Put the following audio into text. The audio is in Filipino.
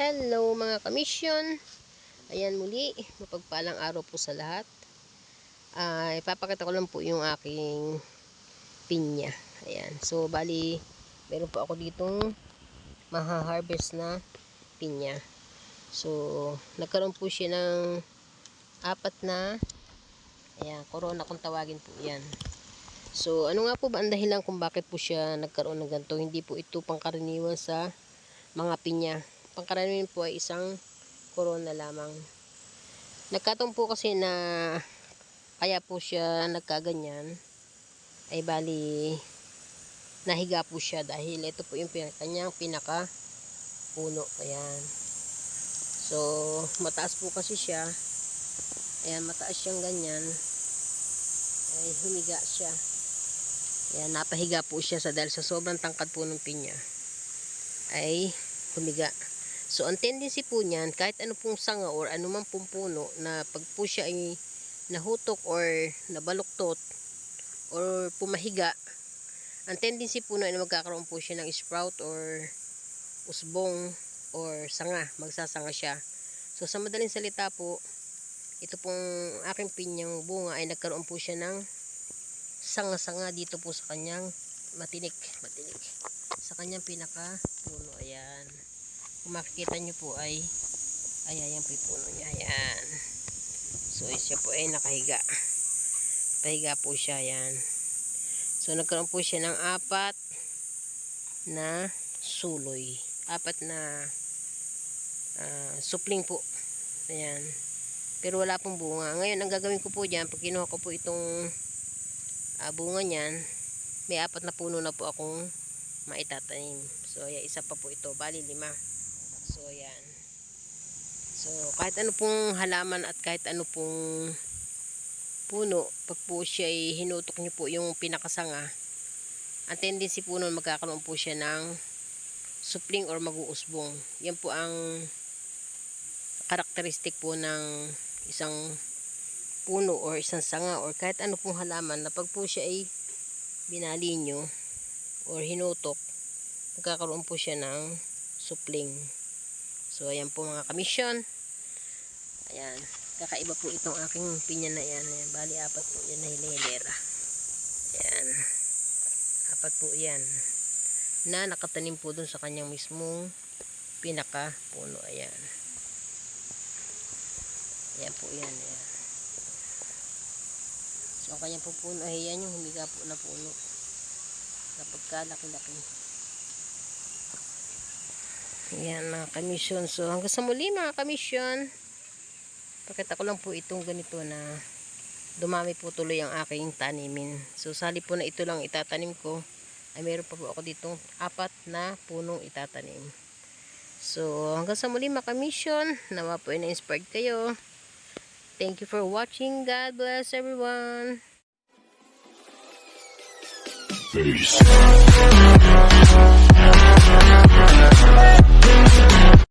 Hello mga kamisyon. Ayan muli, mapagpalang araw po sa lahat. Ah, ipapakita ko lang po yung aking pinya. Ayan. So bali meron po ako ditong maha-harvest na pinya. So nagkaroon po siya ng apat na ayan, corona kung tawagin po 'yan. So ano nga po ba ang dahilan kung bakit po siya nagkaroon ng ganito? Hindi po ito pangkaraniwan sa mga pinya. Pangkaraniwan po ay isang corona lamang. Nagkataon po kasi na kaya po siya nagkaganyan ay bali nahiga po siya dahil ito po yung kanyang pinaka puno. Ayan. So, mataas po kasi siya. Ayan, mataas siyang ganyan. Ay, humiga siya. Ayan, napahiga po siya sa dahil sa sobrang tangkad po ng pinya ay humiga. So, ang tendency po niyan, kahit ano pong sanga or anumang pong puno na pag po siya ay nahutok or nabaluktot or pumahiga, ang tendency po na ay magkakaroon po siya ng sprout or usbong or sanga, magsasanga siya. So, sa madaling salita po, ito pong aking pinyang bunga ay nagkaroon po siya ng sanga-sanga dito po sa kanyang matinik, matinik. Sa kanyang pinaka puno, ayan. Kung makikita nyo po ay, ay, ayan po yung puno niya, ayan. So, siya po ay nakahiga. Pahiga po siya, ayan. So, nagkaroon po siya ng apat na suloy. Apat na ah, supling po. Ayan. Pero wala pong bunga. Ngayon, ang gagawin ko po dyan, pag kinuha ko po itong ah, bunga niyan, may apat na puno na po akong maitatanim. So, ayan, isa pa po ito. Bali, lima. So, ayan. So, kahit ano pong halaman at kahit ano pong puno, pag po siya ay hinutok niyo po yung pinakasanga, ang tendency po nun magkakaroon po siya ng supling or mag-uusbong. Yan po ang karakteristik po ng isang puno or isang sanga or kahit ano pong halaman na pag po siya ay binali nyo or hinutok, magkakaroon po siya ng supling. So, ayan po mga kamisyon. Ayan. Kakaiba po itong aking pinya na yan. Ayan. Bali, apat po yan na hilera. Ayan. Apat po yan. Na nakatanim po dun sa kanyang mismong pinaka puno. Ayan. Ayan po yan. Ayan. So, ang kanyang po puno ay yan yung humiga po na puno. Kapag kalaki-laki. Ayan mga kamisyon. So, hanggang sa muli mga kamisyon. Pakita ko lang po itong ganito na dumami po tuloy ang aking tanimin. So, sali po na ito lang itatanim ko, ay meron pa po ako ditong apat na punong itatanim. So, hanggang sa muli mga kamisyon. Nawa po ay na-inspired kayo. Thank you for watching. God bless everyone. Peace.